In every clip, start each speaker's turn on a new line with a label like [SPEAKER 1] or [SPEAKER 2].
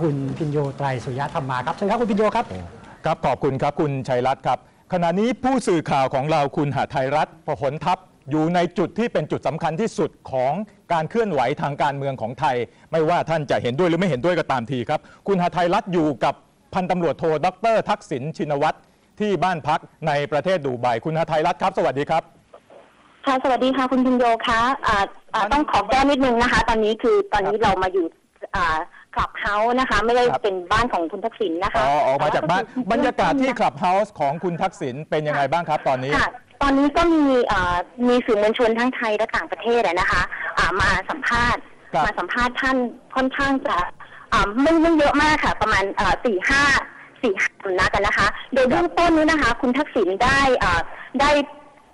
[SPEAKER 1] คุณพินโยไตรสุริยธรรมาครับเชิญครับคุณพินโยครับ
[SPEAKER 2] ครับขอบคุณครับคุณชัยรัตน์ครับขณะนี้ผู้สื่อข่าวของเราคุณหาไทยรัฐประหลทัพอยู่ในจุดที่เป็นจุดสำคัญที่สุดของการเคลื่อนไหวทางการเมืองของไทย ไม่ว่าท่านจะเห็นด้วยหรือไม่เห็นด้วยก็ตามทีครับ คุณหาไทยรัฐอยู่กับพันตำรวจโทดร ทักษิณชินวัตรที่บ้านพักในประเทศดูไบคุณหาไทยรัฐครับ สวัสดีครับ
[SPEAKER 3] ค่ะสวัสดีค่ะคุณพิมโยคะอ่าอ่า
[SPEAKER 2] มัน
[SPEAKER 3] ต้องขอแก้นิดนึงนะคะ ตอนนี้คือตอนนี้เรามาอยู่อ่า คลับเฮาส์นะคะ ไม่ได้
[SPEAKER 2] ครับ
[SPEAKER 3] เป็นบ้านของคุณทักษิณนะคะ
[SPEAKER 2] อ๋อออกมาจากบ้าน
[SPEAKER 3] แต่ว่
[SPEAKER 2] บรรยากาศที่คลับเฮาส์ของคุณทักษิณเป็นยังไงบ้างครับตอนนี้
[SPEAKER 3] ค่ะตอนนี้ก็มีอ่ามีสื่อมวลชนทั้งไทยและต่างประเทศอะนะคะอ่ามาสัมภาษณ์
[SPEAKER 2] ครับ
[SPEAKER 3] มาสัมภาษณ์ท่านค่อนข้างจะอ่าไม่ไม่เยอะมากค่ะ ประมาณอ่าสี่ห้าสี่ห้าสำนักกันนะคะ โดยเบื้องต้นนี้นะคะ คุณทักษิณได้อ่าได้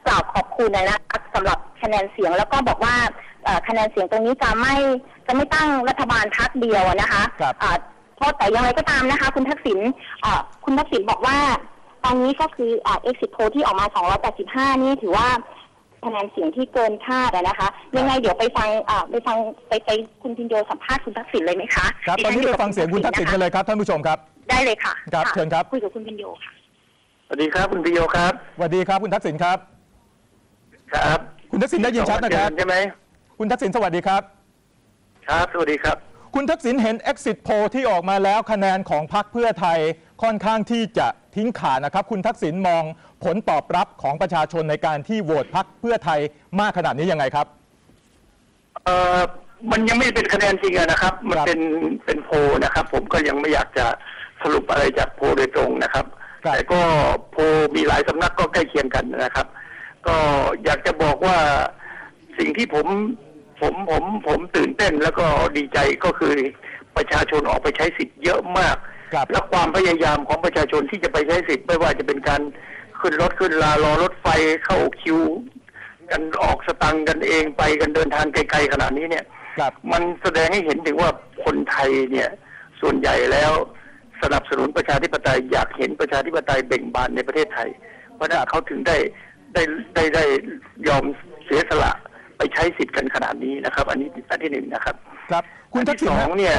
[SPEAKER 3] กล่าวขอบคุณนะคะสำหรับคะแนนเสียงแล้วก็บอกว่าเอ่อคะแนนเสียงตรงนี้จะไม่จะไม่ตั้งรัฐบาลพักเดียวอะนะคะ
[SPEAKER 2] ครับ
[SPEAKER 3] อ่าเพราะแต่อย่างไรก็ตามนะคะ คุณทักษิณอ่าคุณทักษิณบอกว่า ตอนนี้ก็คืออ่า exit poll ที่ออกมา 285 นี่ถือว่าคะแนนเสียงที่เกินคาดอะนะคะ ยังไงเดี๋ยวไปฟังอ่าไปฟังไปไปคุณพินโยสัมภาษณ์คุณทักษิณเลยไหมคะ
[SPEAKER 2] ครับตอนนี้ไปฟังเสียงคุณทักษิณกันเลยครับท่านผู้ชมครับ
[SPEAKER 3] ได้เลยค่ะ
[SPEAKER 2] ครับะเชิญครับ
[SPEAKER 3] คุยกับคุณพินโยค่ะ
[SPEAKER 4] สวัสดีครับคุณพิโยครับ
[SPEAKER 2] สวัสดีครับคุณทักษิณครับ
[SPEAKER 4] ครับ
[SPEAKER 2] คุณทักษิณได้ยินชัดนะครับ
[SPEAKER 4] ใช่ไหม
[SPEAKER 2] คุณทักษิณสวัสดีครับ
[SPEAKER 4] ครับสวัสดีครับ
[SPEAKER 2] คุณทักษิณเห็น exit poll ที่ออกมาแล้วคะแนนของพรรคเพื่อไทยค่อนข้างที่จะทิ้งขาดนะครับ คุณทักษิณมองผลตอบรับของประชาชนในการที่โหวตพรรคเพื่อไทยมากขนาดนี้ยังไงครับ
[SPEAKER 4] เอ่อมันยังไม่เป็นคะแนนจริงอะนะครับ มัน
[SPEAKER 2] ครับ
[SPEAKER 4] เป็นเป็นโพลนะครับ ผมก็ยังไม่อยากจะสรุปอะไรจากโพลโดยตรงนะครับ
[SPEAKER 2] ครับ
[SPEAKER 4] แต่ก็โพลมีหลายสำนักก็ใกล้เคียงกันนะครับ ก็อยากจะบอกว่าสิ่งที่ผมผมผมผมตื่นเต้นแล้วก็ดีใจก็คือประชาชนออกไปใช้สิทธิ์เยอะมาก
[SPEAKER 2] ครับ
[SPEAKER 4] และความพยายามของประชาชนที่จะไปใช้สิทธิ์ไม่ว่าจะเป็นการขึ้นรถขึ้นลารอรถไฟเข้าคิว กันออกสตังค์กันเองไปกันเดินทางไกลๆขนาดนี้เนี่ย
[SPEAKER 2] ครับ
[SPEAKER 4] มันแสดงให้เห็นถึงว่าคนไทยเนี่ยส่วนใหญ่แล้วสนับสนุนประชาธิปไตยอยากเห็นประชาธิปไตยเบ่งบานในประเทศไทย เพราะฉะนั้นเขาถึงได้ ได้ได้ได้ยอมเสียสละไปใช้สิทธิ์กันขนาดนี้นะครับ อันนี้อันที่หนึ่งนะครับ
[SPEAKER 2] ครับคุณ
[SPEAKER 4] อัน
[SPEAKER 2] ทัก
[SPEAKER 4] ที่
[SPEAKER 2] ษิณ
[SPEAKER 4] สองเนี่ย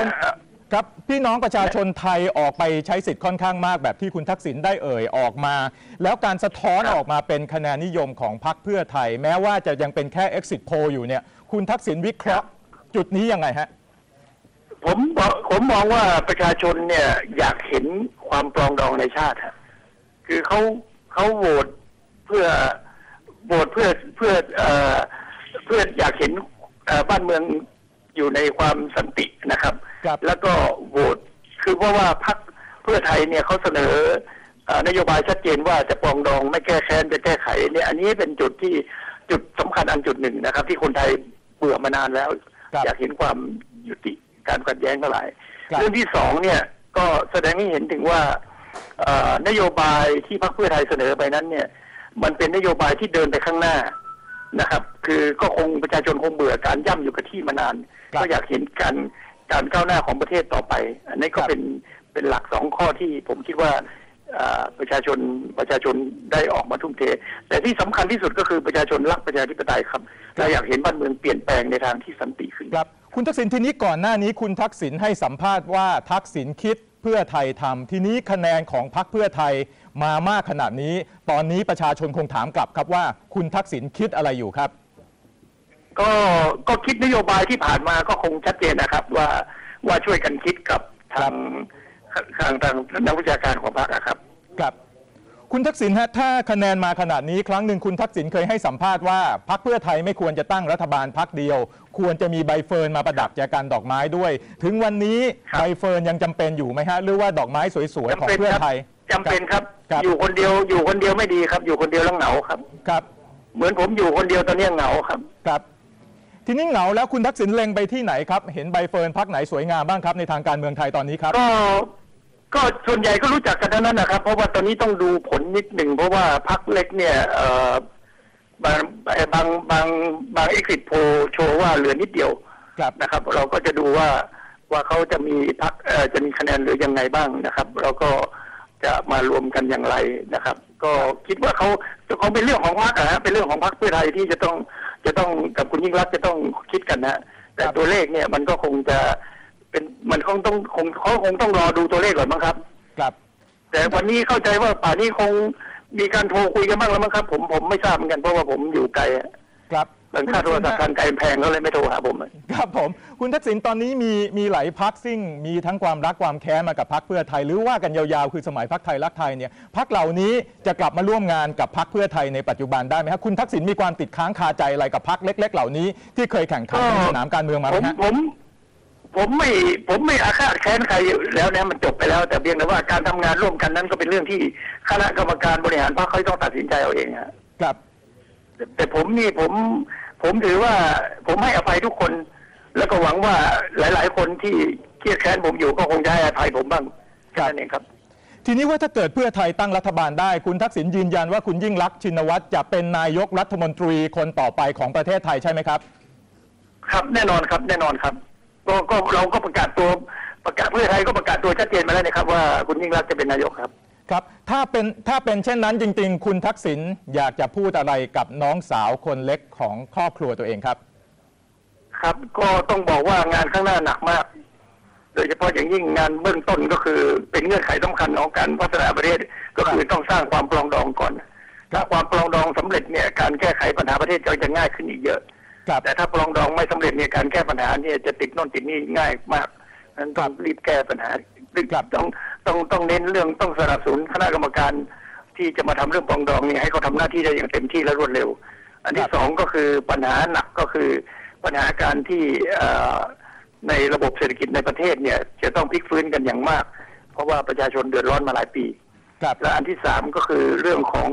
[SPEAKER 2] ครับพี่น้องประชาชนไทยออกไปใช้สิทธิ์ค่อนข้างมากแบบที่คุณทักษิณได้เอ่ยออกมา แล้วการสะท้อน
[SPEAKER 4] ครับ
[SPEAKER 2] ออกมาเป็นคะแนนนิยมของพรรคเพื่อไทย แม้ว่าจะยังเป็นแค่ exit poll อยู่เนี่ย คุณทักษิณวิเคราะห์จุดนี้ยังไงฮะ
[SPEAKER 4] ผมบอกผมมองว่าประชาชนเนี่ยอยากเห็นความปรองดองในชาติฮะคือเขาเขาโหวตเพื่อ โหวตเพื่อเพื่อเอ่อเพื่ออยากเห็นเอ่อบ้านเมืองอยู่ในความสันตินะครับ
[SPEAKER 2] ครับ
[SPEAKER 4] แล้วก็โหวตคือเพราะว่าพรรคเพื่อไทยเนี่ยเขาเสนอเอ่อนโยบายชัดเจนว่าจะปรองดองไม่แก้แค้นจะแก้ไขเนี่ยอันนี้เป็นจุดที่จุดสำคัญอันจุดหนึ่งนะครับ ที่คนไทยเบื่อมานานแล้ว
[SPEAKER 2] ครับ
[SPEAKER 4] อยากเห็นความยุติการขัดแย้งเท่าไหร่
[SPEAKER 2] ครับ
[SPEAKER 4] เรื่องที่สองเนี่ยก็แสดงให้เห็นถึงว่าเอ่อนโยบายที่พรรคเพื่อไทยเสนอไปนั้นเนี่ย มันเป็นนโยบายที่เดินไปข้างหน้านะครับ คือก็คงประชาชนคงเบื่อการย่ำอยู่กับที่มานาน
[SPEAKER 2] ครับ
[SPEAKER 4] ก็อยากเห็นการการก้าวหน้าของประเทศต่อไป อันนี้ก็
[SPEAKER 2] ครับ
[SPEAKER 4] เป็นเป็นหลักสองข้อที่ผมคิดว่าเอ่อประชาชนประชาชนได้ออกมาทุ่มเท แต่ที่สำคัญที่สุดก็คือประชาชนรักประชาธิปไตยครับเราอยากเห็นบ้านเมืองเปลี่ยนแปลงในทางที่สันติขึ้น
[SPEAKER 2] ครับ คุณทักษิณทีนี้ก่อนหน้านี้คุณทักษิณให้สัมภาษณ์ว่าทักษิณคิดเพื่อไทยทำทีนี้คะแนนของพรรคเพื่อไทยมามากขนาดนี้ ตอนนี้ประชาชนคงถามกลับครับว่าคุณทักษิณคิดอะไรอยู่ครับ
[SPEAKER 4] ก็ก็คิดนโยบายที่ผ่านมาก็คงชัดเจนนะครับ ว่าว่าช่วยกันคิดกับทางทางทางนักวิชาการของพรรคอะครับ
[SPEAKER 2] ครับ คุณทักษิณฮะถ้าคะแนนมาขนาดนี้ครั้งหนึ่งคุณทักษิณเคยให้สัมภาษณ์ว่าพรรคเพื่อไทยไม่ควรจะตั้งรัฐบาลพรรคเดียว ควรจะมีใบเฟิร์นมาประดับแจกันดอกไม้ด้วย ถึงวันนี้
[SPEAKER 4] ครับ
[SPEAKER 2] ใบเฟิร์นยังจำเป็นอยู่ไหมฮะหรือว่าดอกไม้สวยๆของ
[SPEAKER 4] จำเป็น
[SPEAKER 2] เพื่อ
[SPEAKER 4] ครับ
[SPEAKER 2] ไทย
[SPEAKER 4] จำเป็นครับ
[SPEAKER 2] ครับ
[SPEAKER 4] อยู่คนเดียวอยู่คนเดียวไม่ดีครับ อยู่คนเดียวแล้วเหงาครับ
[SPEAKER 2] ครับ
[SPEAKER 4] เหมือนผมอยู่คนเดียวตอนนี้เหงาครับ
[SPEAKER 2] ครับ ทีนี้เหงาแล้วคุณทักษิณเล็งไปที่ไหนครับ เห็นใบเฟิร์นพักไหนสวยงามบ้างครับในทางการเมืองไทยตอนนี้ครับ
[SPEAKER 4] ก็ ก็ส่วนใหญ่ก็รู้จักกันทั้งนั้นนะครับ เพราะว่าตอนนี้ต้องดูผลนิดหนึ่งเพราะว่าพรรคเล็กเนี่ยเอ่อบางบางบางบางเอ็กซิสโพโชว์ว่าเหลือนิดเดียว
[SPEAKER 2] ครับ
[SPEAKER 4] นะครับ เราก็จะดูว่าว่าเขาจะมีพักเอ่อจะมีคะแนนเหลือยังไงบ้างนะครับเราก็จะมารวมกันอย่างไรนะครับ ก็คิดว่าเขาคงเป็นเรื่องของพรรคอะฮะเป็นเรื่องของพรรคเพื่อไทยที่จะต้องจะต้องกับคุณยิ่งรักษณ์จะต้องคิดกันนะฮะแต่
[SPEAKER 2] ครับ
[SPEAKER 4] ตัวเลขเนี่ยมันก็คงจะ เป็นมันคงต้องคงเขาคงต้องรอดูตัวเลขก่อนมั้งครับ
[SPEAKER 2] ครับ
[SPEAKER 4] แต่วันนี้เข้าใจว่าป่านนี้คงมีการโทรคุยกันบ้างแล้วมั้งครับ ผมผมไม่ทราบเหมือนกันเพราะว่าผมอยู่ไกลอะ
[SPEAKER 2] ครับ
[SPEAKER 4] เรื่องค่าโทรศัพท์การไกลแพงก็เลยไม่โทรหาผมอะ
[SPEAKER 2] ครับผม คุณทักษิณตอนนี้มีมีหลายพักซึ่ง มีทั้งความรักความแค้นมากับพักเพื่อไทย หรือว่ากันยาวๆ คือสมัยพักไทยรักไทยเนี่ยพักเหล่านี้จะกลับมาร่วมงานกับพักเพื่อไทยในปัจจุบันได้ไหมครับคุณทักษิณมีความติดค้างคาใจอะไรกับพักเล็ก ๆ เหล่านี้ที่เคยแข่งขันในสนามการเมืองมาไห
[SPEAKER 4] ผมม
[SPEAKER 2] ฮะ
[SPEAKER 4] ผม ผมไม่ผมไม่อาฆาตแค้นใครอยู่แล้วนะมันจบไปแล้ว แต่เพียงแต่ว่าการทำงานร่วมกันนั้นก็เป็นเรื่องที่คณะกรรมการบริหารพรรคเขาต้องตัดสินใจเอาเองฮะ
[SPEAKER 2] ครับ
[SPEAKER 4] แต่ผมนี่ผม ผมถือว่าผมให้อภัยทุกคน แล้วก็หวังว่าหลาย ๆ คนที่เครียดแค้นผมอยู่ก็คงจะให้อภัยผมบ้างแค่นั้นเองครับ
[SPEAKER 2] ทีนี้ว่าถ้าเกิดเพื่อไทยตั้งรัฐบาลได้ คุณทักษิณยืนยันว่าคุณยิ่งรักษณ์ชินวัตรจะเป็นนายกรัฐมนตรีคนต่อไปของประเทศไทยใช่ไหมครับ
[SPEAKER 4] ครับแน่นอนครับแน่นอนครับ ก็ก็เราก็ประกาศตัวประกาศเพื่อไทยก็ประกาศตัวชัดเจนมาแล้วนะครับ ว่าคุณยิ่งรักษณ์จะเป็นนายกครับ
[SPEAKER 2] ครับ ถ้าเป็นถ้าเป็นเช่นนั้นจริง ๆ คุณทักษิณอยากจะพูดอะไรกับน้องสาวคนเล็กของครอบครัวตัวเองครับ
[SPEAKER 4] ครับ ก็ต้องบอกว่างานข้างหน้าหนักมาก โดยเฉพาะอย่างยิ่งงานเบื้องต้นก็คือเป็นเงื่อนไขสำคัญของการพัฒนาประเทศก็คือต้องสร้างความปรองดองก่อน ถ้าความปรองดองสำเร็จเนี่ยการแก้ไขปัญหาประเทศก็จะง่ายขึ้นอีกเยอะ
[SPEAKER 2] ครับ
[SPEAKER 4] แต่ถ้าปรองดองไม่สำเร็จเนี่ยการแก้ปัญหาเนี่ยจะติดโน่นติดนี่ง่ายมากนั้นต้องรีบแก้ปัญหารีบ
[SPEAKER 2] ครับ
[SPEAKER 4] ต้องต้องต้องเน้นเรื่องต้องสนับสนุนคณะกรรมการที่จะมาทำเรื่องปรองดองเนี่ยให้เขาทำหน้าที่ได้อย่างเต็มที่และรวดเร็ว อันที่สองก็คือปัญหาหนักก็คือปัญหาการที่เอ่อในระบบเศรษฐกิจในประเทศเนี่ยจะต้องพลิกฟื้นกันอย่างมาก เพราะว่าประชาชนเดือดร้อนมาหลายปี
[SPEAKER 2] ครับ
[SPEAKER 4] และอันที่สามก็คือเรื่องของ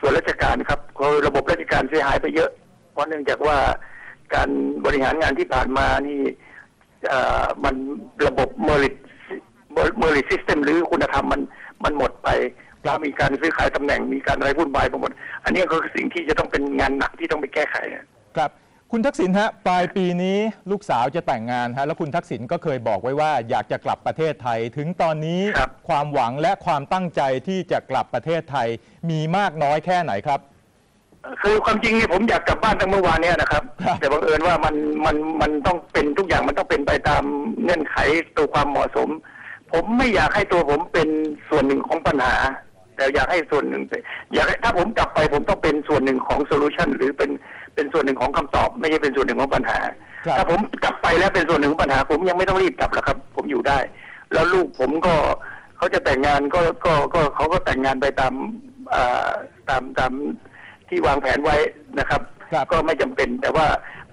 [SPEAKER 4] ส่วนราชการครับคือระบบราชการเสียหายไปเยอะ เพราะเนื่องจากว่าการบริหารงานที่ผ่านมานี่เอ่อมันระบบเมริตเมริตซิสเต็มหรือคุณธรรมมันมันหมดไป
[SPEAKER 2] ครั
[SPEAKER 4] แล้
[SPEAKER 2] บ
[SPEAKER 4] วมีการซื้อขายตำแหน่งมีการอะไรวุ่นวายไปหมด อันนี้ก็คือสิ่งที่จะต้องเป็นงานหนักที่ต้องไปแก้ไข
[SPEAKER 2] ครับคุณทักษิณฮะปลายปีนี้ลูกสาวจะแต่งงานฮะแล้วคุณทักษิณก็เคยบอกไว้ว่าอยากจะกลับประเทศไทย ถึงตอนนี้
[SPEAKER 4] ครับ
[SPEAKER 2] ความหวังและความตั้งใจที่จะกลับประเทศไทยมีมากน้อยแค่ไหนครับ
[SPEAKER 4] คือความจริงนี่ผมอยากกลับบ้านตั้งเมื่อวานเนี้นะครับ
[SPEAKER 2] ครับ
[SPEAKER 4] แต่บังเอิญว่ามันมันมันต้องเป็นทุกอย่างมันต้องเป็นไปตามเงื่อนไขตัวความเหมาะสม ผมไม่อยากให้ตัวผมเป็นส่วนหนึ่งของปัญหา แต่อยากให้ส่วนหนึ่งเป็นอยากให้ถ้าผมกลับไปผมต้องเป็นส่วนหนึ่งของโซลูชันหรือเป็นเป็นส่วนหนึ่งของคำตอบ ไม่ใช่เป็นส่วนหนึ่งของปัญหา
[SPEAKER 2] ครับ
[SPEAKER 4] ถ้าผมกลับไปแล้วเป็นส่วนหนึ่งของปัญหา ผมยังไม่ต้องรีบกลับหรอกครับ ผมอยู่ได้ แล้วลูกผมก็เขาจะแต่งงานก็ก็ก็เขาก็แต่งงานไปตามอ่าตามตาม ที่วางแผนไว้นะครับ
[SPEAKER 2] ครับ
[SPEAKER 4] ก็ไม่จำเป็น แต่ว่า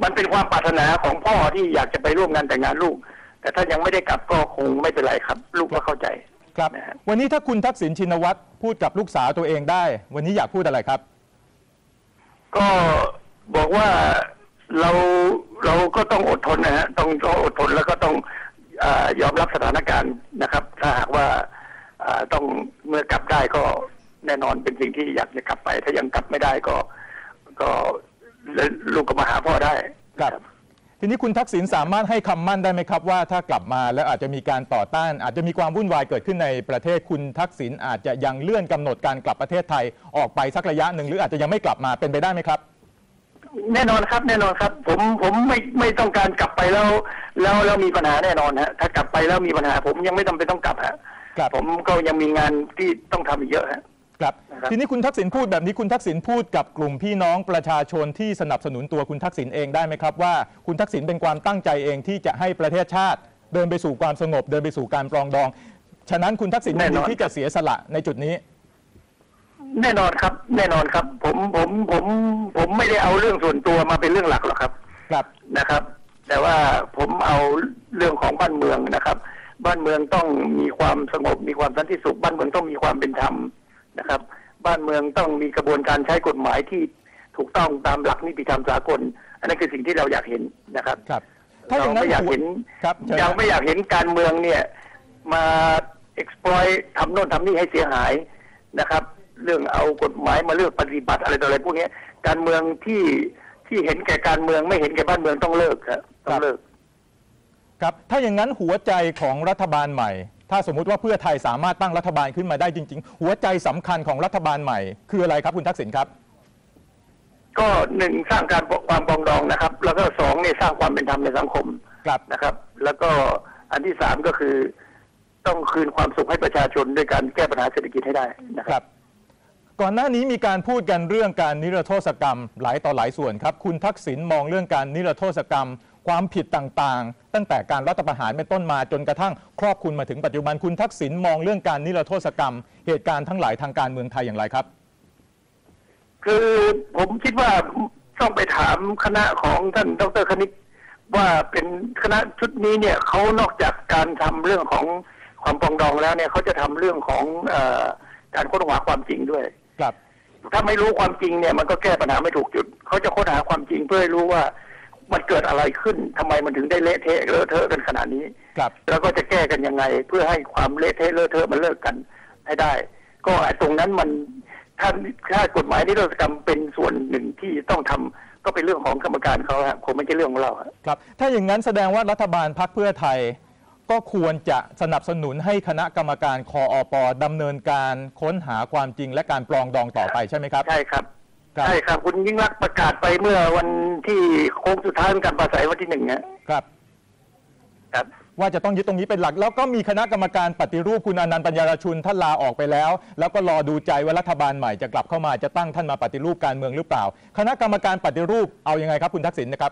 [SPEAKER 4] มันเป็นความปรารถนาของพ่อที่อยากจะไปร่วมงานแต่งงานลูก แต่ถ้ายังไม่ได้กลับก็คงไม่เป็นไรครับ ลูกก็เข้าใจ
[SPEAKER 2] ครับ
[SPEAKER 4] นะฮะ
[SPEAKER 2] วันนี้ถ้าคุณทักษิณชินวัตรพูดกับลูกสาวตัวเองได้ วันนี้อยากพูดอะไรครับ
[SPEAKER 4] ก็บอกว่าเราเราก็ต้องอดทนนะฮะต้องต้องอดทนแล้วก็ต้องเออยอมรับสถานการณ์นะครับ ถ้าหากว่าเอ่อต้องเมื่อกลับได้ก็ แน่นอนเป็นสิ่งที่อยากจะกลับไป ถ้ายังกลับไม่ได้ก็ ก็ลูกก็มาหาพ่อได้
[SPEAKER 2] ครับทีนี้คุณทักษิณสามารถให้คำมั่นได้ไหมครับ ว่าถ้ากลับมาแล้วอาจจะมีการต่อต้าน อาจจะมีความวุ่นวายเกิดขึ้นในประเทศคุณทักษิณอาจจะยังเลื่อนกำหนดการกลับประเทศไทยออกไปสักระยะหนึ่งหรืออาจจะยังไม่กลับมาเป็นไปได้ไหมครับ
[SPEAKER 4] แน่นอนครับแน่นอนครับ ผมผมไม่ไม่ต้องการกลับไปแล้วแล้วแล้วมีปัญหาแน่นอนฮะถ้ากลับไปแล้วมีปัญหา ผมยังไม่จำเป็นต้องกลับฮะ
[SPEAKER 2] ครับ
[SPEAKER 4] ผมก็ยังมีงานที่ต้องทำอีกเยอะฮะ
[SPEAKER 2] ครับ
[SPEAKER 4] นะครับ
[SPEAKER 2] ทีนี้คุณทักษิณพูดแบบนี้คุณทักษิณพูดกับกลุ่มพี่น้องประชาชนที่สนับสนุนตัวคุณทักษิณเองได้ไหมครับว่าคุณทักษิณเป็นความตั้งใจเองที่จะให้ประเทศชาติเดินไปสู่ความสงบ เดินไปสู่การปรองดอง ฉะนั้นคุณทักษิณยินดีที่จะเสียสละในจุดนี้
[SPEAKER 4] แน่นอนครับ แน่นอนครับ ผมผมผมผมไม่ได้เอาเรื่องส่วนตัวมาเป็นเรื่องหลักหรอกครับ
[SPEAKER 2] ครับ
[SPEAKER 4] นะครับ แต่ว่าผมเอาเรื่องของบ้านเมืองนะครับ บ้านเมืองต้องมีความสงบมีความสันติสุขบ้านเมืองต้องมีความเป็นธรรม นะครับ บ้านเมืองต้องมีกระบวนการใช้กฎหมายที่ถูกต้องตามหลักนิติธรรมสากล อันนั้นคือสิ่งที่เราอยากเห็นนะครับ
[SPEAKER 2] ครับถ้าอย่างนั้น
[SPEAKER 4] เราไม่อยากเห็น
[SPEAKER 2] ครับเชิญ
[SPEAKER 4] ยังไม่อยากเห็นการเมืองเนี่ยมา exploit ทำโน่นทำนี่ให้เสียหายนะครับ เรื่องเอากฎหมายมาเลือกปฏิบัติอะไรต่ออะไรพวกเนี้ยการเมืองที่ที่เห็นแก่การเมืองไม่เห็นแก่บ้านเมืองต้องเลิกครับต้องเลิก
[SPEAKER 2] ครับถ้าอย่างนั้นหัวใจของรัฐบาลใหม่ ถ้าสมมุติว่าเพื่อไทยสามารถตั้งรัฐบาลขึ้นมาได้จริง ๆ หัวใจสำคัญของรัฐบาลใหม่ คืออะไรครับคุณทักษิณครับ
[SPEAKER 4] ก็หนึ่งสร้างการความปรองดองนะครับ แล้วก็สองเนี่ยสร้างความเป็นธรรมในสังคม
[SPEAKER 2] ครับ
[SPEAKER 4] นะครับ แล้วก็อันที่สามก็คือ ต้องคืนความสุขให้ประชาชนด้วยการแก้ปัญหาเศรษฐกิจให้ได้นะค
[SPEAKER 2] ครับรับก่อนหน้านี้มีการพูดกันเรื่องการนิรโทษกรรมหลายต่อหลายส่วนครับ คุณทักษิณมองเรื่องการนิรโทษกรรม ความผิดต่างๆ ตั้งแต่การรัฐประหารเป็นต้นมาจนกระทั่งครอบคลุมมาถึงปัจจุบันคุณทักษิณมองเรื่องการนิรโทษกรรม เหตุการณ์ทั้งหลายทางการเมืองไทยอย่างไรครับ
[SPEAKER 4] คือผมคิดว่าต้องไปถามคณะของท่านดรคณิตว่าเป็นคณะชุดนี้เนี่ยเขานอกจากการทำเรื่องของความปรองดองแล้วเนี่ยเขาจะทำเรื่องของเออการค้นหาความจริงด้วย
[SPEAKER 2] ครับ
[SPEAKER 4] ถ้าไม่รู้ความจริงเนี่ยมันก็แก้ปัญหาไม่ถูกจุดเขาจะค้นหาความจริงเพื่อให้รู้ว่า มันเกิดอะไรขึ้นทำไมมันถึงได้เละเทะเลอะเทอะกันขนาดนี้
[SPEAKER 2] ครับ
[SPEAKER 4] แล้วก็จะแก้กันยังไง เพื่อให้ความเละเทะเลอะเทอะมันเลิกกันให้ได้ ก็ไอ้ตรงนั้นมันถ้าถ้ากฎหมายนิรโทษกรรมเป็นส่วนหนึ่งที่ต้องทำก็เป็นเรื่องของกรรมการเขาฮะคงไม่ใช่เรื่องของเราฮะ
[SPEAKER 2] ครับ ถ้าอย่างนั้นแสดงว่ารัฐบาลพักเพื่อไทย ก็ควรจะสนับสนุนให้คณะกรรมการคออปดำเนินการค้นหาความจริงและการปรองดองต่อไปใช่ไหมครับ
[SPEAKER 4] ใช่ครับ
[SPEAKER 2] ครับ
[SPEAKER 4] ใช่ครับคุณยิ่งรักษณ์ประกาศไปเมื่อวันที่โค้งสุดท้ายของการปราศัยวันที่หนึ่งฮะ
[SPEAKER 2] ครับ
[SPEAKER 4] ครับ
[SPEAKER 2] ว่าจะต้องยึดตรงนี้เป็นหลัก แล้วก็มีคณะกรรมการปฏิรูปคุณอนันต์ปัญญารชุนท่านลาออกไปแล้ว แล้วก็รอดูใจว่ารัฐบาลใหม่จะกลับเข้ามาจะตั้งท่านมาปฏิรูปการเมืองหรือเปล่า คณะกรรมการปฏิรูปเอายังไงครับคุณทักษิณนะครับ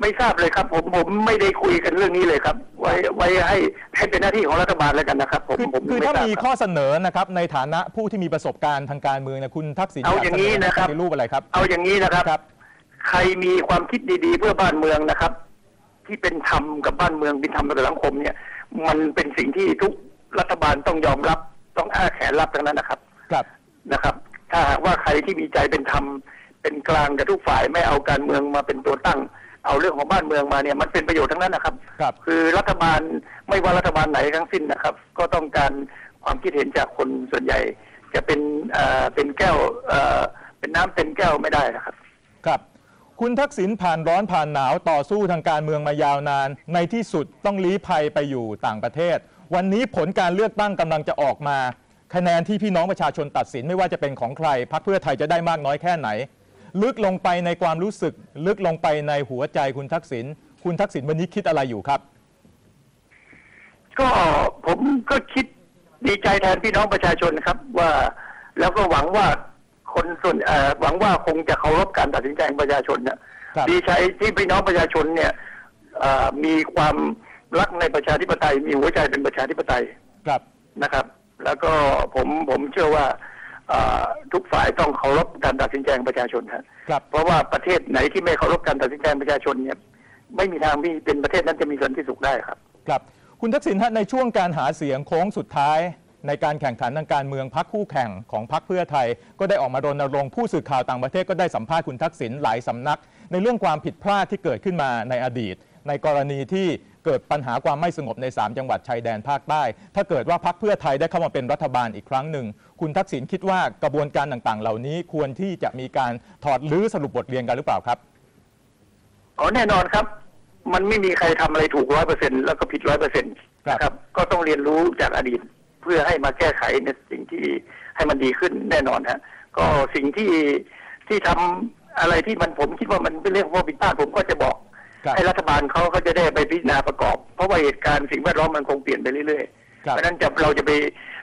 [SPEAKER 4] ไม่ทราบเลยครับ ผมผมไม่ได้คุยกันเรื่องนี้เลยครับ ไว้ไว้ให้ให้เป็นหน้าที่ของรัฐบาลแล้วกันนะครับ ผม
[SPEAKER 2] คือ
[SPEAKER 4] ผม
[SPEAKER 2] คือ
[SPEAKER 4] ไม่
[SPEAKER 2] ถ้า
[SPEAKER 4] ทราบ
[SPEAKER 2] มี
[SPEAKER 4] ค
[SPEAKER 2] ข้อ
[SPEAKER 4] รับ
[SPEAKER 2] เสนอนะครับในฐานะผู้ที่มีประสบการณ์ทางการเมืองนะคุณทักษิณ
[SPEAKER 4] เอาอย่างนี้
[SPEAKER 2] นี้
[SPEAKER 4] นะครับ
[SPEAKER 2] ปฏิรูปอะไรครับ
[SPEAKER 4] เอาอย่างนี้นะครับ
[SPEAKER 2] ครับ
[SPEAKER 4] ใครมีความคิดดีๆ เพื่อบ้านเมืองนะครับ ที่เป็นธรรมกับบ้านเมืองเป็นธรรมกับสังคมเนี่ย มันเป็นสิ่งที่ทุกรัฐบาลต้องยอมรับต้องอ้าแขนรับทั้งนั้นนะครับ
[SPEAKER 2] ครับ
[SPEAKER 4] นะครับถ้าหากว่าใครที่มีใจเป็นธรรมเป็นกลางกับทุกฝ่ายไม่เอาการเมืองมาเป็นตัวตั้ง เอาเรื่องของบ้านเมืองมาเนี่ยมันเป็นประโยชน์ทั้งนั้นนะครับ
[SPEAKER 2] ครับ
[SPEAKER 4] คือรัฐบาลไม่ว่ารัฐบาลไหนทั้งสิ้นนะครับ ก็ต้องการความคิดเห็นจากคนส่วนใหญ่ จะเป็นเอ่อเป็นแก้วเอ่อเป็นน้ำเต็มแก้วไม่ได้นะครับ
[SPEAKER 2] ครับ คุณทักษิณผ่านร้อนผ่านหนาวต่อสู้ทางการเมืองมายาวนาน ในที่สุดต้องลี้ภัยไปอยู่ต่างประเทศ วันนี้ผลการเลือกตั้งกำลังจะออกมา คะแนนที่พี่น้องประชาชนตัดสินไม่ว่าจะเป็นของใครพรรคเพื่อไทยจะได้มากน้อยแค่ไหน ลึกลงไปในความรู้สึก ลึกลงไปในหัวใจคุณทักษิณคุณทักษิณวันนี้คิดอะไรอยู่ครับ
[SPEAKER 4] ก็ผมก็คิดดีใจแทนพี่น้องประชาชนครับ ว่าแล้วก็หวังว่าคนส่วนเอ่อหวังว่าคงจะเคารพการตัดสินใจของประชาชนนะครับดีใจที่พี่น้องประชาชนเนี่ยเอ่อมีความรักในประชาธิปไตย มีหัวใจเป็นประชาธิปไตย
[SPEAKER 2] ครับ
[SPEAKER 4] นะครับ แล้วก็ผมผมเชื่อว่าเอ่อ ทุกฝ่ายต้องเคารพการตัดสินใจของประชาชนครับ
[SPEAKER 2] ครับ
[SPEAKER 4] เพราะว่าประเทศไหนที่ไม่เคารพการตัดสินใจของประชาชนเนี่ยไม่มีทางที่เป็นประเทศนั้นจะมีสันติสุขได้ครับ
[SPEAKER 2] ครับ คุณทักษิณฮะในช่วงการหาเสียงโค้งสุดท้าย ในการแข่งขันทางการเมืองพักคู่แข่งของพักเพื่อไทย ก็ได้ออกมารณรงค์ผู้สื่อข่าวต่างประเทศก็ได้สัมภาษณ์คุณทักษิณหลายสำนัก ในเรื่องความผิดพลาดที่เกิดขึ้นมาในอดีต ในกรณีที่ เกิดปัญหาความไม่สงบใน 3 จังหวัดชายแดนภาคใต้ ถ้าเกิดว่าพักเพื่อไทยได้เข้ามาเป็นรัฐบาลอีกครั้งหนึ่ง คุณทักษิณคิดว่ากระบวนการต่างๆ เหล่านี้ควรที่จะมีการถอดรื้อสรุปบทเรียนกันหรือเปล่าครับ
[SPEAKER 4] อ๋อแน่นอนครับ มันไม่มีใครทำอะไรถูกร้อยเปอร์เซ็นแล้วก็ผิดร้อยเปอร์เซ็นต์
[SPEAKER 2] ครับ
[SPEAKER 4] นะครับ ก็ต้องเรียนรู้จากอดีตเพื่อให้มาแก้ไขในสิ่งที่ให้มันดีขึ้นแน่นอนฮะก็สิ่งที่ที่ทำอะไรที่มันผมคิดว่ามันเป็นเรื่องของความผิดพลาดผมก็จะบอก
[SPEAKER 2] ครับ
[SPEAKER 4] ให้รัฐบาลเขาก็จะได้ไปพิจารณาประกอบ เพราะว่าเหตุการณ์สิ่งแวดล้อมมันคงเปลี่ยนไปเรื่อยๆ
[SPEAKER 2] ครับ
[SPEAKER 4] เพราะฉะนั้นจะเราจะไป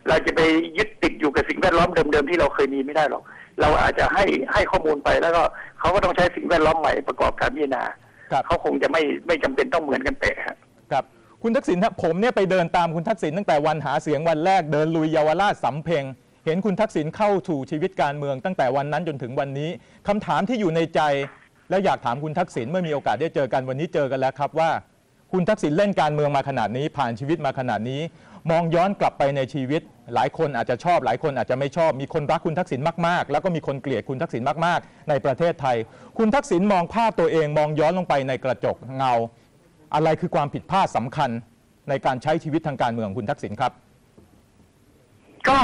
[SPEAKER 4] เราจะไปยึดติดอยู่กับสิ่งแวดล้อมเดิมๆที่เราเคยมีไม่ได้หรอก เราอาจจะให้ให้ข้อมูลไปแล้วก็เขาก็ต้องใช้สิ่งแวดล้อมใหม่ประกอบการพิจารณา
[SPEAKER 2] ครับ
[SPEAKER 4] เขาคงจะไม่ไม่จำเป็นต้องเหมือนกันเป๊ะฮะ
[SPEAKER 2] ครับคุณทักษิณครับผมเนี่ยไปเดินตามคุณทักษิณตั้งแต่วันหาเสียงวันแรกเดินลุยเยาวราชสำเพ็งเห็นคุณทักษิณเข้าถูชีวิตการเมืองตั้งแต่วันนั้นจนถึงวันนี้คำถามที่อยู่ในใจ และอยากถามคุณทักษิณเมื่อมีโอกาสได้เจอกันวันนี้เจอกันแล้วครับว่า คุณทักษิณเล่นการเมืองมาขนาดนี้ ผ่านชีวิตมาขนาดนี้ มองย้อนกลับไปในชีวิต หลายคนอาจจะชอบ หลายคนอาจจะไม่ชอบ มีคนรักคุณทักษิณมากๆ แล้วก็มีคนเกลียดคุณทักษิณมากๆ ในประเทศไทย คุณทักษิณมองภาพตัวเองมองย้อนลงไปในกระจกเงา อะไรคือความผิดพลาดสำคัญในการใช้ชีวิตทางการเมืองของคุณทักษิณครับ
[SPEAKER 4] ก็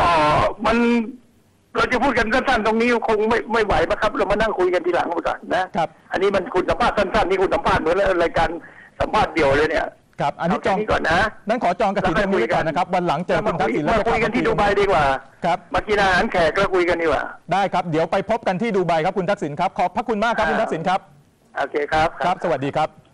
[SPEAKER 4] มัน เราจะพูดกันสั้นๆ ตรงนี้คงไม่ไม่ไหวนะครับ เรามานั่งคุยกันทีหลังไปก่อนนะครับ อันนี้มันคุณสัมภาษณ์สั้นๆนี่คุณสัมภาษณ์เหมือนรายการสัมภาษณ์เดี่ยวเลยเนี่ย
[SPEAKER 2] ครับ อันนี้
[SPEAKER 4] เา
[SPEAKER 2] จ
[SPEAKER 4] แค่
[SPEAKER 2] อง
[SPEAKER 4] นี้ก่อนนะ
[SPEAKER 2] นั้นขอจองกระถิ่นตรงนี้ไว้ก่อนนะครับวันหลังเจอคุณทักษิณแล้ว
[SPEAKER 4] มา
[SPEAKER 2] จะ
[SPEAKER 4] คุยกันที่ดูไบดีกว่า
[SPEAKER 2] ครับ
[SPEAKER 4] มากินอาหารแขกแล้วคุยกันดีกว่า
[SPEAKER 2] ได้ครับเดี๋ยวไปพบกันที่ดูไบครับคุณทักษิณครับขอบพระคุณมากครับคุณทักษิณครับ
[SPEAKER 4] โอเคครับ
[SPEAKER 2] ครับ สวัสดีครับ